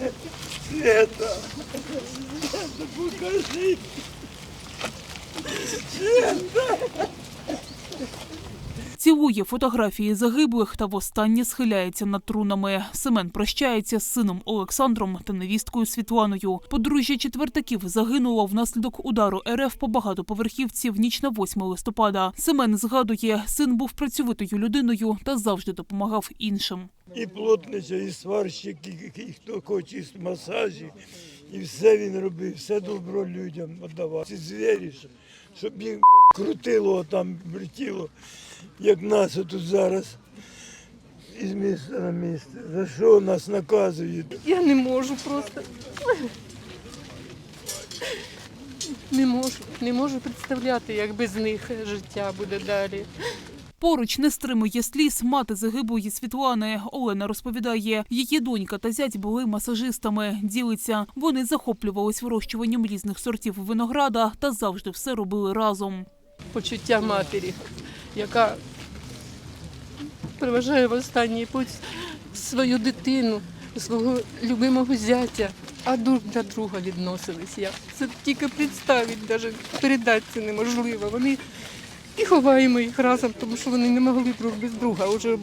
Света, Света, покажи. Цілує фотографії загиблих та востаннє схиляється над трунами. Семен прощається з сином Олександром та невісткою Світланою. Подружжя четвертаків загинуло внаслідок удару РФ по багатоповерхівці в ніч на 8 листопада. Семен згадує, син був працьовитою людиною та завжди допомагав іншим. І плотниця, і сварщик, і, і хто хоче, і масажі. І все він робив, все добро людям віддавав. Ці звірі, щоб- їх крутило там, вертіло, як нас тут зараз. Із міста на місце. За що нас наказують? Я не можу просто. Не можу, не можу представляти, як без них життя буде далі. Поруч не стримує сліз мати загиблої Світлани. Олена розповідає, її донька та зять були масажистами. Ділиться, вони захоплювались вирощуванням різних сортів винограда та завжди все робили разом. Почуття матері, яка проважає в останній путь свою дитину, свого любимого зятя, а друг до друга відносились. Я це тільки представити, навіть передати це неможливо. Вони і ховаємо їх разом, тому що вони не могли друг без друга вже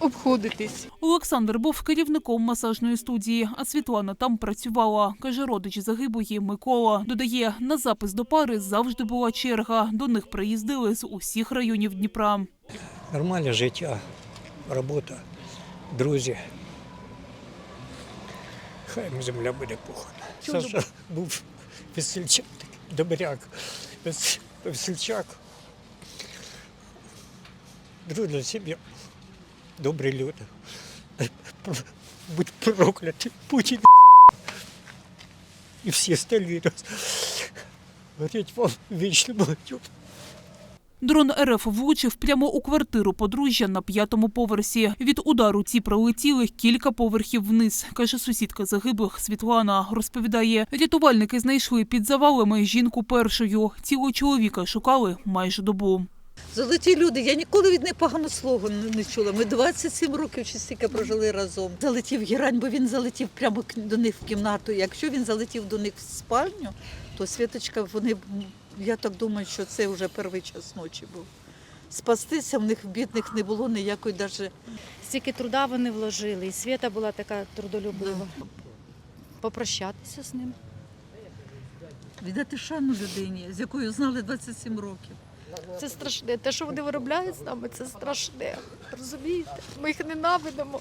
обходитись. Олександр був керівником масажної студії, а Світлана там працювала. каже родич загиблої Микола. Додає, на запис до пари завжди була черга. До них приїздили з усіх районів Дніпра. Нормальне життя, робота, друзі. Хай йому земля буде пухана. Саша був весельчак, добряк, вес- весельчак. Дружна сім'я, добрі люди. Будь прокляті, Путін і всі остальні. Горіть вам вічно багатьох. Дрон РФ влучив прямо у квартиру подружжя на п'ятому поверсі. Від удару ці пролетіли кілька поверхів вниз, каже сусідка загиблих Світлана. Розповідає, рятувальники знайшли під завалами жінку першою. Тіло чоловіка шукали майже добу. Золоті люди, я ніколи від них поганого слова не чула. Ми 27 років чи стільки прожили разом. Залетів герань, бо він залетів прямо до них в кімнату. Якщо він залетів до них в спальню, то Світочка, вони, я так думаю, що це вже перший час ночі був. Спастися в них бідних не було ніякої навіть. Стільки труда вони вложили, і Свята була така трудолюбива. Попрощатися з ним. Віддати шану людині, з якою знали 27 років. Це страшне. Те, що вони виробляють з нами, це страшне. Розумієте? Ми їх ненавидимо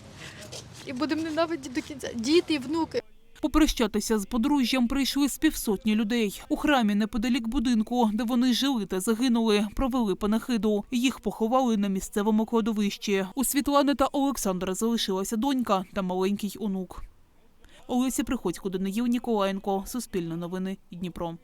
і будемо ненавидіти до кінця. Діти і внуки. Попрощатися з подружжям прийшли з півсотні людей. У храмі неподалік будинку, де вони жили та загинули, провели панахиду. Їх поховали на місцевому кладовищі. У Світлани та Олександра залишилася донька та маленький онук. Олеся Приходько, Даниїл Ніколаєнко, Суспільне новини, Дніпро.